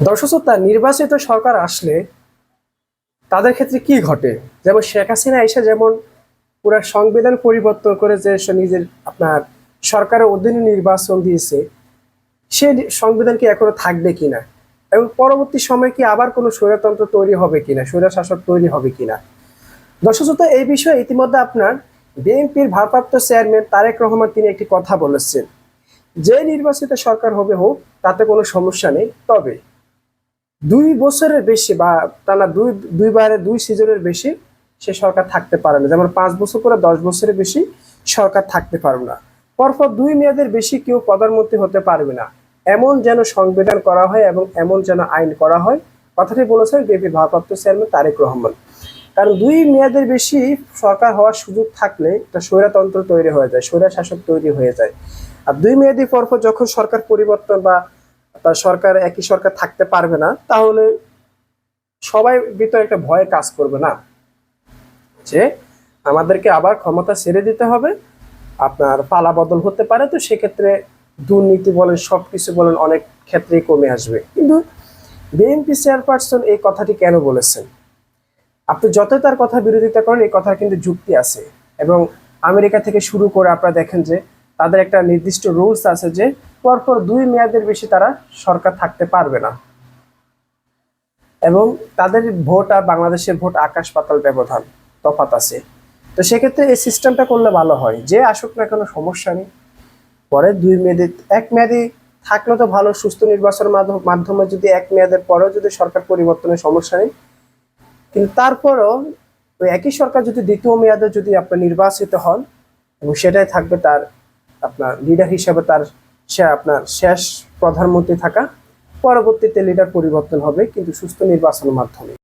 দর্শক শ্রোতা, নির্বাচিত সরকার আসলে তাদের ক্ষেত্রে কি ঘটে? যেমন শেখ হাসিনা এসে যেমন পুরো সংবিধান পরিবর্তন করে যে নিজের আপনার সরকারের অধীনে নির্বাচন দিয়েছে সে সংবিধান কি এখনও থাকবে কিনা? এবং পরবর্তী সময়ে কি আবার কোনো স্বৈরতন্ত্র তৈরি হবে কিনা স্বৈর শাসক তৈরি হবে কিনা? দর্শক এই বিষয়ে ইতিমধ্যে আপনার বিএনপির ভারপ্রাপ্ত চেয়ারম্যান তারেক রহমান তিনি একটি কথা বলেছেন যে নির্বাচিত সরকার হবে হোক তাতে কোনো সমস্যা নেই। তবে দুই বছরের বেশি বা টানা দুই দুইবারের দুই সিজনের বেশি সে সরকার থাকতে পারে না। যেমন পাঁচ বছর করে দশ বছরের বেশি সরকার থাকতে পারবে না। পরপর দুই মেয়াদের বেশি কেউ প্রধানমন্ত্রী হতে পারবে না। এমন যেন সংবিধান করা হয় এবং এমন যেন আইন করা হয়। কথাটি বলেছেন বিএনপি ভারপ্রাপ্ত চেয়ারম্যান তারেক রহমান। কারণ দুই মেয়াদের বেশি সরকার হওয়ার সুযোগ থাকলে একটা স্বৈরাতন্ত্র তৈরি হয়ে যায় স্বৈরা শাসক তৈরি হয়ে যায়। আর দুই মেয়াদি পরপর যখন সরকার পরিবর্তন বা তার সরকার, একই সরকার থাকতে পারবে না, তাহলে সবাই ভিতরে একটা ভয় কাজ করবে না। যে আমাদেরকে আবার ক্ষমতা ছেড়ে দিতে হবে, আপনার পালা বদল হতে পারে, তো সেক্ষেত্রে দুর্নীতি বলেন সব কিছু বলেন, অনেক ক্ষেত্রেই কমে আসবে। কিন্তু বিএনপি চেয়ারপারসন এই কথাটি কেন বলেছেন? আপনি যতই তার কথা বিরোধিতা করেন, এই কথার কিন্তু যুক্তি আছে। এবং আমেরিকা থেকে শুরু করে আপনারা দেখেন যে তাদের একটা নির্দিষ্ট রুলস আছে যে পরপর দুই মেয়াদের বেশি তারা সরকার থাকতে পারবে না। এবং তাদের ভোট আর বাংলাদেশের ভোট আকাশ পাতাল ব্যবধান তফাত আছে। তো সেক্ষেত্রে এই সিস্টেমটা করলে ভালো হয়। যে আসুক না কোনো সমস্যা নেই। পরে দুই মেয়াদে, এক মেয়াদি থাকলে তো ভালো, সুস্থ নির্বাচনের মাধ্য- মাধ্যমে যদি এক মেয়াদের পরেও যদি সরকার পরিবর্তনের সমস্যা নেই। কিন্তু তারপরও ওই একই সরকার যদি দ্বিতীয় মেয়াদে যদি আপনার নির্বাচিত হন, এবং সেটাই থাকবে তার লিডার হিসেবে তার সে আপনার শেষ প্রধানমন্ত্রী থাকা। পরবর্তীতে লিডার পরিবর্তন হবে, কিন্তু সুস্থ নির্বাচনের মাধ্যমে।